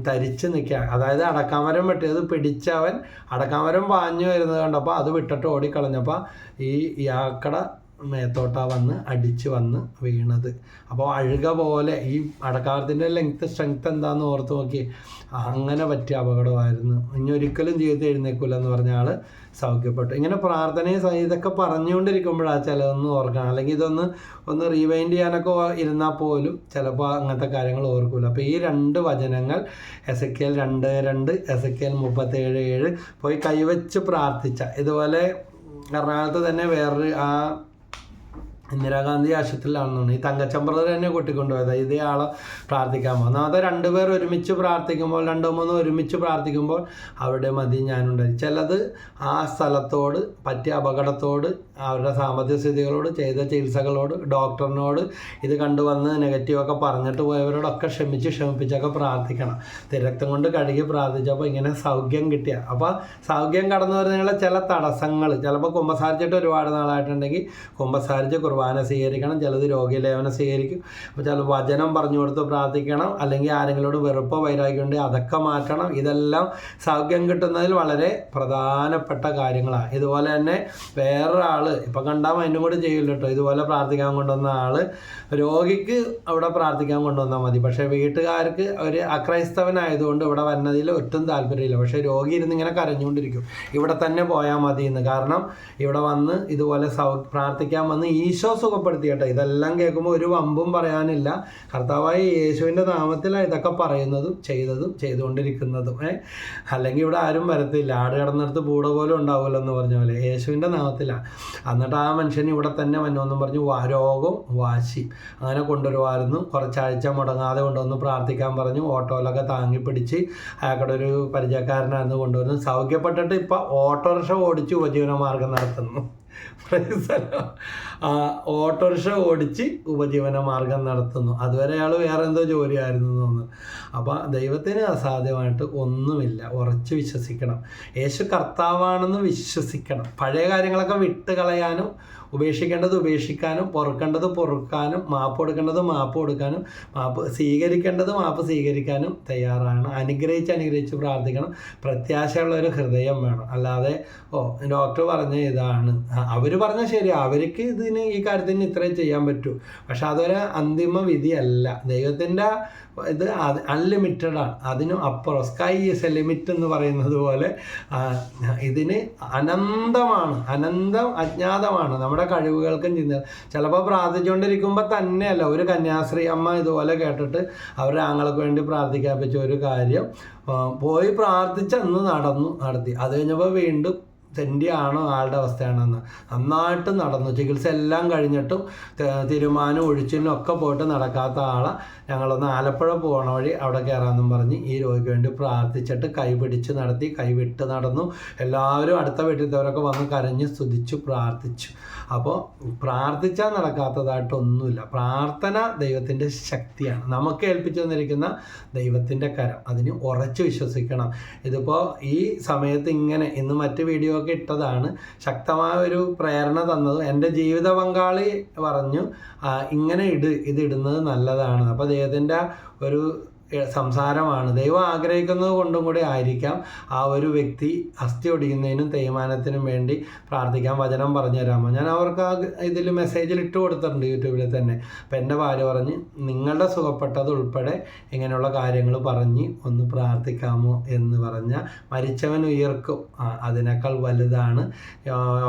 തരിച്ച് നിൽക്കുക. അതായത് അടക്കാമരം വെട്ടിയത് പിടിച്ചവൻ അടക്കാമരം പാഞ്ഞു വരുന്നത് കണ്ടപ്പോൾ അത് വിട്ടിട്ട് ഓടിക്കളഞ്ഞപ്പോൾ ഈ യാക്കട മേത്തോട്ടാ വന്ന് അടിച്ച് വന്ന് വീണത്. അപ്പോൾ അഴുക പോലെ ഈ അടക്കാമരത്തിന്റെ ലെങ്ത് സ്ട്രെങ്ത് എന്താണെന്ന് ഓർത്ത് നോക്കി. അങ്ങനെ പറ്റിയ അപകടമായിരുന്നു. ഇനി ഒരിക്കലും ജീവിതത്തിൽ എഴുന്നേക്കില്ല എന്ന് പറഞ്ഞ ആൾ സൗഖ്യപ്പെട്ടു. ഇങ്ങനെ പ്രാർത്ഥനയും ഇതൊക്കെ പറഞ്ഞുകൊണ്ടിരിക്കുമ്പോഴാണ് ചിലതൊന്നും ഓർക്കണം. അല്ലെങ്കിൽ ഇതൊന്ന് ഒന്ന് റീവൈൻഡ് ചെയ്യാനൊക്കെ ഇരുന്നാൽ പോലും ചിലപ്പോൾ അങ്ങനത്തെ കാര്യങ്ങൾ ഓർക്കില്ല അപ്പോൾ ഈ രണ്ട് വചനങ്ങൾ എസ് എ രണ്ട് രണ്ട് എസ് എ മുപ്പത്തേഴ് ഏഴ് പോയി കൈവച്ച് പ്രാർത്ഥിച്ച. ഇതുപോലെ എറണാകുളത്ത് തന്നെ വേറൊരു ആ ഇന്ദിരാഗാന്ധി ആശുപത്രിയിലാണെന്ന് ഈ തങ്കച്ചമ്പ്രദർ തന്നെ കൂട്ടിക്കൊണ്ടുപോയത്. ഇതേ ആളെ പ്രാർത്ഥിക്കാൻ പോകുന്നത് അത് രണ്ടുപേർ ഒരുമിച്ച് പ്രാർത്ഥിക്കുമ്പോൾ രണ്ടോ മൂന്നോ ഒരുമിച്ച് പ്രാർത്ഥിക്കുമ്പോൾ അവിടെ മതി ഞാനുണ്ടായി. ചിലത് ആ സ്ഥലത്തോട് പറ്റിയ അപകടത്തോട് അവരുടെ സാമ്പത്തിക സ്ഥിതികളോട് ചെയ്ത ചികിത്സകളോട് ഡോക്ടറിനോട് ഇത് കണ്ടുവന്ന് നെഗറ്റീവൊക്കെ പറഞ്ഞിട്ട് പോയവരോടൊക്കെ ക്ഷമിച്ച് ക്ഷമിപ്പിച്ചൊക്കെ പ്രാർത്ഥിക്കണം. തിരക്തം കൊണ്ട് കഴുകി പ്രാർത്ഥിച്ചപ്പോൾ ഇങ്ങനെ സൗഖ്യം കിട്ടിയ. അപ്പോൾ സൗഖ്യം കടന്നു വരുന്നതിനുള്ള ചില തടസ്സങ്ങൾ ചിലപ്പോൾ കുമ്പസാരിച്ചിട്ട് ഒരുപാട് നാളായിട്ടുണ്ടെങ്കിൽ കുമ്പസാരിച്ച് കുർബാന സ്വീകരിക്കണം ചിലത് രോഗിലേവനം സ്വീകരിക്കും. അപ്പോൾ ചില വചനം പറഞ്ഞു കൊടുത്ത് പ്രാർത്ഥിക്കണം അല്ലെങ്കിൽ ആരെങ്കിലോട് വെറുപ്പോ വൈരാഗ്യമുണ്ട് അതൊക്കെ മാറ്റണം. ഇതെല്ലാം സൗഖ്യം കിട്ടുന്നതിൽ വളരെ പ്രധാനപ്പെട്ട കാര്യങ്ങളാണ്. ഇതുപോലെ തന്നെ വേറൊരാൾ ഇപ്പം കണ്ടാൽ അതിനും കൂടെ ചെയ്യില്ല കേട്ടോ ഇതുപോലെ പ്രാർത്ഥിക്കാൻ കൊണ്ടുവന്ന ആൾ രോഗിക്ക് അവിടെ പ്രാർത്ഥിക്കാൻ കൊണ്ടുവന്നാൽ മതി. പക്ഷേ വീട്ടുകാർക്ക് ഒരു അക്രൈസ്തവനായതുകൊണ്ട് ഇവിടെ വരുന്നതിൽ ഒട്ടും താല്പര്യമില്ല. പക്ഷേ രോഗി ഇരുന്ന് ഇങ്ങനെ കരഞ്ഞുകൊണ്ടിരിക്കും. ഇവിടെ തന്നെ പോയാൽ മതി എന്ന് കാരണം ഇവിടെ വന്ന് ഇതുപോലെ സൗ പ്രാർത്ഥിക്കാൻ വന്ന് ഈശോ സുഖപ്പെടുത്തിയട്ടെ ഇതെല്ലാം കേൾക്കുമ്പോൾ ഒരു വമ്പും പറയാനില്ല. കർത്താവായ യേശുവിന്റെ നാമത്തിലാണ് ഇതൊക്കെ പറയുന്നതും ചെയ്തതും ചെയ്തുകൊണ്ടിരിക്കുന്നതും. ഏ? അല്ലെങ്കിൽ ഇവിടെ ആരും വരത്തില്ല. ആട് കിടന്നിടത്ത് പൂട പോലും ഉണ്ടാവുമല്ലോ എന്ന് പറഞ്ഞ പോലെ. യേശുവിന്റെ നാമത്തിലാണ് എന്നിട്ട് ആ മനുഷ്യൻ ഇവിടെ തന്നെ വന്നുവെന്നും പറഞ്ഞു രോഗം വാശി. അങ്ങനെ കൊണ്ടുവരുമായിരുന്നു. കുറച്ചാഴ്ച മുടങ്ങാതെ കൊണ്ടുവന്ന് പ്രാർത്ഥിക്കാൻ പറഞ്ഞു. ഓട്ടോയിലൊക്കെ താങ്ങി പിടിച്ച് അയാൾക്കടെ ഒരു പരിചയക്കാരനായിരുന്നു കൊണ്ടുവരുന്നു സൗഖ്യപ്പെട്ടിട്ട് ഇപ്പം ഓട്ടോറിക്ഷ ഓടിച്ച് ഉപജീവന മാർഗം നടത്തുന്നു. ഓട്ടോറിക്ഷ ഓടിച്ച് ഉപജീവന മാർഗം നടത്തുന്നു. അതുവരെ അയാൾ വേറെ എന്തോ ജോലിയായിരുന്നു തോന്നുന്നു. അപ്പോൾ ദൈവത്തിന് അസാധ്യമായിട്ട് ഒന്നുമില്ല. ഉറച്ച് വിശ്വസിക്കണം. യേശു കർത്താവാണെന്ന് വിശ്വസിക്കണം. പഴയ കാര്യങ്ങളൊക്കെ വിട്ട് കളയാനും ഉപേക്ഷിക്കേണ്ടത് ഉപേക്ഷിക്കാനും പൊറുക്കേണ്ടത് പൊറുക്കാനും മാപ്പ് കൊടുക്കേണ്ടത് മാപ്പ് കൊടുക്കാനും മാപ്പ് സ്വീകരിക്കേണ്ടത് മാപ്പ് സ്വീകരിക്കാനും തയ്യാറാണ്. അനുഗ്രഹിച്ച് അനുഗ്രഹിച്ച് പ്രാർത്ഥിക്കണം. പ്രത്യാശയുള്ള ഒരു ഹൃദയം വേണം. അല്ലാതെ ഓ ഡോക്ടർ പറഞ്ഞ ഇതാണ്. അവർ പറഞ്ഞാൽ ശരി. അവർക്ക് ഇതിന് ഈ കാര്യത്തിന് ഇത്രയും ചെയ്യാൻ പറ്റൂ. പക്ഷെ അതൊരു അന്തിമ വിധിയല്ല. ദൈവത്തിന്റെ ഇത് അൺലിമിറ്റഡ് ആണ്. അതിനും അപ്പുറം. സ്കൈ ഇസ് എ ലിമിറ്റ് എന്ന് പറയുന്നത് പോലെ ഇതിന് അനന്തമാണ്. അനന്തം അജ്ഞാതമാണ്. നമ്മുടെ കഴിവുകൾക്കും ചിന്ത. ചിലപ്പോൾ പ്രാർത്ഥിച്ചുകൊണ്ടിരിക്കുമ്പോൾ തന്നെയല്ല ഒരു കന്യാശ്രീ അമ്മ ഇതുപോലെ കേട്ടിട്ട് അവരുടെ ആങ്ങൾക്ക് വേണ്ടി പ്രാർത്ഥിക്കാൻ പറ്റിയ ഒരു കാര്യം. പോയി പ്രാർത്ഥിച്ചന്ന് നടന്നു നടത്തി. അത് കഴിഞ്ഞപ്പോൾ വീണ്ടും തെണ്ടിയാണോ ആളുടെ അവസ്ഥയാണെന്ന്. നന്നായിട്ട് നടന്നു. ചികിത്സ എല്ലാം കഴിഞ്ഞിട്ടും തീരുമാനം ഒഴിച്ചിനും ഒക്കെ പോയിട്ട് നടക്കാത്ത ആളെ ഞങ്ങളൊന്ന് ആലപ്പുഴ പോകണ വഴി അവിടെ കയറാമെന്നും പറഞ്ഞ് ഈ രോഗിക്ക് വേണ്ടി പ്രാർത്ഥിച്ചിട്ട് കൈപിടിച്ച് നടത്തി കൈവിട്ട് നടന്നു. എല്ലാവരും അടുത്ത വീട്ടിലത്തവരൊക്കെ വന്ന് കരഞ്ഞ് സ്തുതിച്ചു പ്രാർത്ഥിച്ചു. അപ്പോൾ പ്രാർത്ഥിച്ചാൽ നടക്കാത്തതായിട്ടൊന്നുമില്ല. പ്രാർത്ഥന ദൈവത്തിന്റെ ശക്തിയാണ്. നമുക്ക് ഏൽപ്പിച്ചു തന്നിരിക്കുന്ന ദൈവത്തിന്റെ കരം. അതിന് ഉറച്ചു വിശ്വസിക്കണം. ഇതിപ്പോൾ ഈ സമയത്ത് ഇങ്ങനെ ഇന്ന് മറ്റ് വീഡിയോ ഒക്കെ ഇട്ടതാണ്. ശക്തമായ ഒരു പ്രേരണ തന്നത്. എന്റെ ജീവിത പങ്കാളി പറഞ്ഞു ഇങ്ങനെ ഇട് ഇടുന്നത് നല്ലതാണ്. അപ്പോൾ ദൈവത്തിന്റെ ഒരു സംസാരമാണ്. ദൈവം ആഗ്രഹിക്കുന്നത് കൊണ്ടും കൂടി ആയിരിക്കാം ആ ഒരു വ്യക്തി അസ്ഥി ഒടിയുന്നതിനും തേയ്മാനത്തിനും വേണ്ടി പ്രാർത്ഥിക്കാൻ വചനം പറഞ്ഞു തരാമോ ഞാൻ അവർക്ക് ആ ഇതിൽ മെസ്സേജിൽ ഇട്ട് കൊടുത്തിട്ടുണ്ട് യൂട്യൂബിൽ തന്നെ. അപ്പം എന്റെ ഭാര്യ പറഞ്ഞ് നിങ്ങളുടെ സുഖപ്പെട്ടത് ഉൾപ്പെടെ ഇങ്ങനെയുള്ള കാര്യങ്ങൾ പറഞ്ഞ് ഒന്ന് പ്രാർത്ഥിക്കാമോ എന്ന് പറഞ്ഞാൽ മരിച്ചവൻ ഉയർക്കും. അതിനേക്കാൾ വലുതാണ്.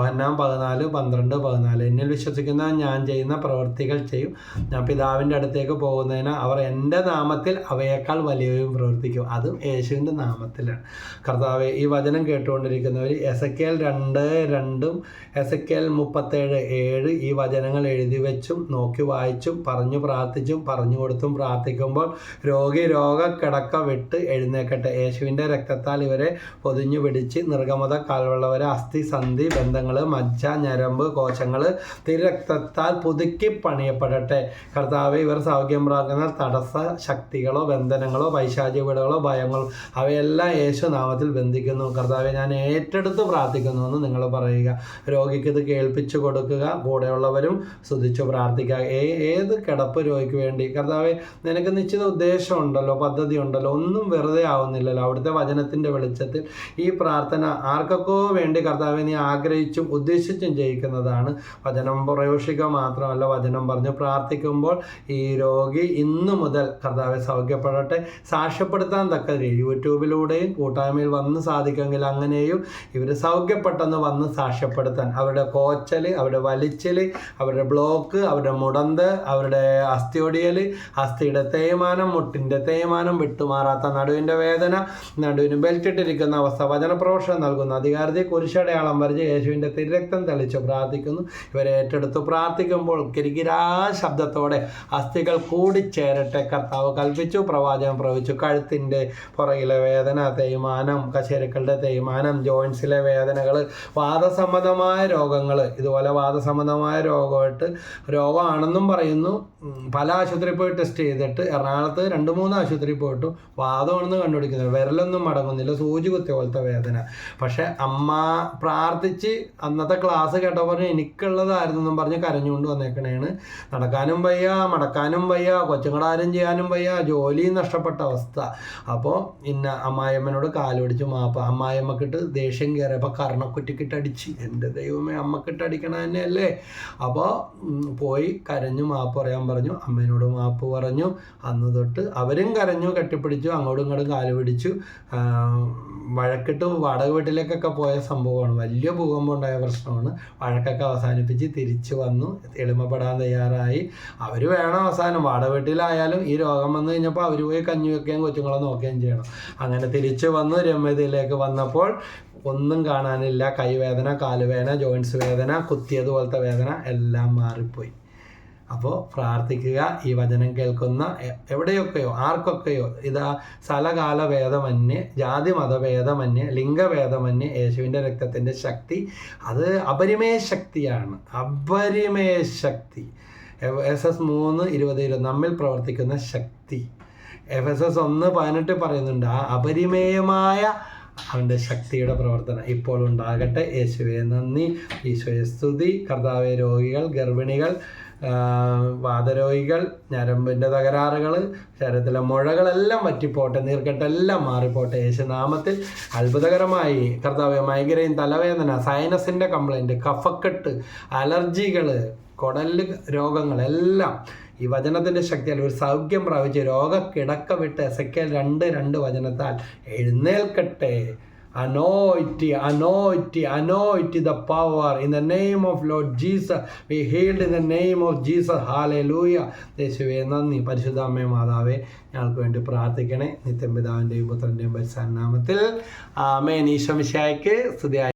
ഒന്നാം പതിനാല് പന്ത്രണ്ട് പതിനാല്. എന്നിൽ വിശ്വസിക്കുന്ന ഞാൻ ചെയ്യുന്ന പ്രവൃത്തികൾ ചെയ്യും. ഞാൻ പിതാവിന്റെ അടുത്തേക്ക് പോകുന്നതിന് അവർ എന്റെ നാമത്തിൽ അവയേക്കാൾ വലിയവയും പ്രവർത്തിക്കും. അതും യേശുവിന്റെ നാമത്തിലാണ്. കർത്താവ് ഈ വചനം കേട്ടുകൊണ്ടിരിക്കുന്നവർ എസക്കേൽ രണ്ട് രണ്ടും എസക്കേൽ മുപ്പത്തേഴ് ഏഴ് ഈ വചനങ്ങൾ എഴുതി വെച്ചും നോക്കി വായിച്ചും പറഞ്ഞു പ്രാർത്ഥിച്ചും പറഞ്ഞു കൊടുത്തും പ്രാർത്ഥിക്കുമ്പോൾ രോഗി രോഗക്കിടക്ക വിട്ട് എഴുന്നേക്കട്ടെ. യേശുവിന്റെ രക്തത്താൽ ഇവരെ പൊതിഞ്ഞു പിടിച്ച് നിർഗമത കാൽവെള്ളവരെ അസ്ഥി സന്ധി ബന്ധങ്ങൾ മജ്ജ ഞരമ്പ് കോശങ്ങൾ തിരക്തത്താൽ പുതുക്കി പണിയപ്പെടട്ടെ. കർത്താവ് ഇവർ സൗഖ്യം പ്രാകുന്ന തടസ്സ ശക്തികളോ ബന്ധനങ്ങളോ പൈശാചിക വീടുകളോ ഭയങ്ങളോ അവയെല്ലാം യേശു നാമത്തിൽ ബന്ധിക്കുന്നു. കർത്താവെ ഞാൻ ഏറ്റെടുത്ത് പ്രാർത്ഥിക്കുന്നു എന്ന് നിങ്ങൾ പറയുക. രോഗിക്ക് ഇത് കേൾപ്പിച്ചു കൊടുക്കുക. കൂടെയുള്ളവരും സ്തുതിച്ചു പ്രാർത്ഥിക്കുക. ഏത് കിടപ്പ് രോഗിക്ക് വേണ്ടി? കർത്താവെ നിനക്ക് നിശ്ചിത ഉദ്ദേശം ഉണ്ടല്ലോ പദ്ധതി ഉണ്ടല്ലോ ഒന്നും വെറുതെ ആവുന്നില്ലല്ലോ. അവിടുത്തെ വചനത്തിന്റെ വെളിച്ചത്തിൽ ഈ പ്രാർത്ഥന ആർക്കൊക്കെ വേണ്ടി കർത്താവെ നീ ആഗ്രഹിച്ചും ഉദ്ദേശിച്ചും ചെയ്യിക്കുന്നതാണ് വചനം പ്രയോഷിക്കുക മാത്രമല്ല വചനം പറഞ്ഞ് പ്രാർത്ഥിക്കുമ്പോൾ ഈ രോഗി ഇന്നു മുതൽ കർത്താവെ സൗഖ്യപ്പെടട്ടെ സാക്ഷ്യപ്പെടുത്താൻ തക്ക യൂട്യൂബിലൂടെയും കൂട്ടായ്മയിൽ വന്ന് സാധിക്കുമെങ്കിൽ അങ്ങനെയും ഇവർ സൗഖ്യപ്പെട്ടെന്ന് വന്ന് സാക്ഷ്യപ്പെടുത്താൻ. അവരുടെ കോച്ചൽ അവരുടെ വലിച്ചൽ അവരുടെ ബ്ലോക്ക് അവരുടെ മുടന്ത് അവരുടെ അസ്ഥിയൊടിയൽ അസ്ഥിയുടെ തേയ്മാനം മുട്ടിന്റെ തേയ്മാനം വിട്ടുമാറാത്ത നടുവിന്റെ വേദന നടുവിന് ബെൽറ്റ് ഇട്ടിരിക്കുന്ന അവസ്ഥ വചനപ്രവേശനം നൽകുന്ന അധികാരത്തെ കുരിശടയാളം വരച്ച് യേശുവിന്റെ തിരക്തം തെളിച്ചു പ്രാർത്ഥിക്കുന്നു. ഇവരെ ഏറ്റെടുത്ത് പ്രാർത്ഥിക്കുമ്പോൾ കിരികിരാ ശബ്ദത്തോടെ അസ്ഥികൾ കൂടിച്ചേരട്ടെ. കർത്താവ് കൽപ്പിച്ചു പ്രവാചകൻ പ്രവചിച്ചു. കഴുത്തിന്റെ പുറകിലെ വേദന തേയ്മാനം കശേരുക്കളുടെ തേയ്മാനം ജോയിൻസിലെ വേദനകൾ വാദസംബന്ധമായ രോഗങ്ങൾ ഇതുപോലെ വാദസംബന്ധമായ രോഗമായിട്ട് രോഗമാണെന്നും പറയുന്നു. പല ആശുപത്രിയിൽ പോയി ടെസ്റ്റ് ചെയ്തിട്ട് എറണാകുളത്ത് രണ്ട് മൂന്ന് ആശുപത്രിയിൽ പോയിട്ടും വാദമാണെന്ന് കണ്ടുപിടിക്കുന്നത് വിരലൊന്നും മടങ്ങുന്നില്ല. സൂചി കുത്തിയ പോലത്തെ വേദന. പക്ഷെ അമ്മ പ്രാർത്ഥിച്ച് അന്നത്തെ ക്ലാസ് കേട്ടപ്പോൾ എനിക്കുള്ളതായിരുന്നെന്നും പറഞ്ഞ് കരഞ്ഞുകൊണ്ട് വന്നേക്കണേണ്. നടക്കാനും വയ്യ മടക്കാനും വയ്യ കൊച്ചുങ്ങളാരും ചെയ്യാനും വയ്യ ജോലിയും നഷ്ടപ്പെട്ട അവസ്ഥ. അപ്പോൾ ഇന്ന അമ്മായിയമ്മനോട് കാലുപിടിച്ച് മാപ്പ അമ്മായിയമ്മക്കിട്ട് ദേഷ്യം കയറിയപ്പോൾ കർണക്കുറ്റിക്കിട്ട് അടിച്ച്. എന്റെ ദൈവമേ അമ്മക്കിട്ട് അടിക്കണ തന്നെയല്ലേ? അപ്പോൾ പോയി കരഞ്ഞു മാപ്പ് പറയാൻ പറഞ്ഞു. അമ്മേനോട് മാപ്പ് പറഞ്ഞു. അന്ന് തൊട്ട് അവരും കരഞ്ഞു കെട്ടിപ്പിടിച്ചു അങ്ങോട്ടും ഇങ്ങോട്ടും കാൽ പിടിച്ചു ആ, വഴക്കിട്ട് വാടക വീട്ടിലേക്കൊക്കെ പോയ സംഭവമാണ്. വലിയ ഭൂകമ്പം ഉണ്ടായ പ്രശ്നമാണ്. വഴക്കൊക്കെ അവസാനിപ്പിച്ച് തിരിച്ചു വന്നു. എളിമപ്പെടാൻ തയ്യാറായി. അവർ വേണം അവസാനം. വാടക ഈ രോഗം വന്നു കഴിഞ്ഞപ്പോൾ അവർ പോയി കഞ്ഞി വെക്കുകയും കൊച്ചുങ്ങളെ നോക്കുകയും ചെയ്യണം. അങ്ങനെ തിരിച്ചു വന്ന് രമ്യതയിലേക്ക് വന്നപ്പോൾ ഒന്നും കാണാനില്ല. കൈവേദന കാലുവേദന ജോയിൻസ് വേദന കുത്തിയതുപോലത്തെ വേദന എല്ലാം മാറിപ്പോയി. അപ്പോൾ പ്രാർത്ഥിക്കുക ഈ വചനം കേൾക്കുന്ന എവിടെയൊക്കെയോ ആർക്കൊക്കെയോ ഇതാ സ്ഥലകാല ഭേദമന്യേ ജാതി മതഭേദമന്യേ ലിംഗഭേദമന്യേ യേശുവിന്റെ രക്തത്തിന്റെ ശക്തി അത് അപരിമേയ ശക്തിയാണ്. അപരിമേയ ശക്തി. എസ് എസ് മൂന്ന് ഇരുപത് ഇരുപത് നമ്മിൽ പ്രവർത്തിക്കുന്ന ശക്തി. എഫ് എസ് എസ് ഒന്ന് പതിനെട്ട് പറയുന്നുണ്ട് ആ അപരിമേയമായ അവന്റെ ശക്തിയുടെ പ്രവർത്തനം ഇപ്പോൾ ഉണ്ടാകട്ടെ. യേശുവെ നന്ദി. ഈശോയെ സ്തുതി. കർത്താവെ രോഗികൾ ഗർഭിണികൾ വാതരോഗികൾ ഞരമ്പിന്റെ തകരാറുകൾ ശരീരത്തിലെ മുഴകളെല്ലാം പറ്റിപ്പോട്ടെ നീർക്കെട്ടെല്ലാം മാറിപ്പോട്ടെ. യേശുനാമത്തിൽ അത്ഭുതകരമായി കർത്താവ് മൈഗ്രൈൻ തലവേദന സൈനസിന്റെ കംപ്ലൈന്റ് കഫക്കെട്ട് അലർജികൾ കുടൽ രോഗങ്ങളെല്ലാം ഈ വചനത്തിന്റെ ശക്തിയാൽ ഒരു സൗഖ്യം പ്രാപിച്ച് രോഗക്കിടക്ക വിട്ട് എസക്കേൽ രണ്ട് രണ്ട് വചനത്താൽ എഴുന്നേൽക്കട്ടെ. Anoint it anoint it anoint it the power in in the of of lord we healed in in the of of jesus. Hallelujah. യേശുവേ നന്ദി. പരിശുദ്ധ അമ്മേ മാതാവേ ഞങ്ങൾക്ക് വേണ്ടി പ്രാർത്ഥിക്കണേ. നിത്യം പിതാവിന്റെയും പുത്രന്റെയും പരിസാൻ നാമത്തിൽ. ആമേൻ. ഈശ്വമിശായ്ക്ക് സ്തുതി